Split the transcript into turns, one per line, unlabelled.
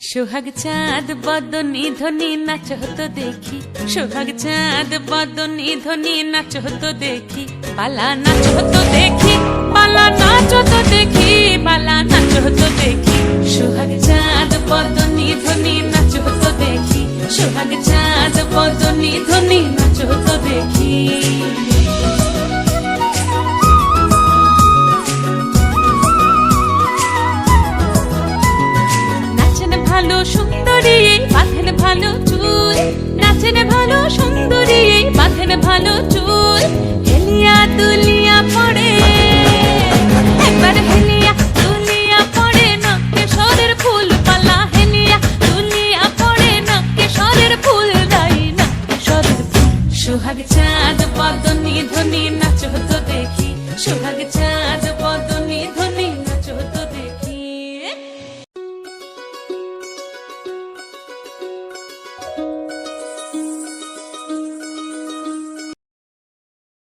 সোহাগ চাঁদ। বদনি ধ্বনি নাচ হতো দেখি। সোহাগ চাঁদ, বদনি ধ্বনি নাচ হতো দেখি। পালা নাচ হতো দেখি পালা নাচ হতো দেখি পালা নাচ সোহাগ চাঁদ বদনি ধনি নাচো তো দেখি। নাচেন ভালো সুন্দরী, বাঁধেন ভালো চুল। নাচেন ভালো সুন্দরী, বাঁধেন ভালো চুল সোহাগ চাঁদ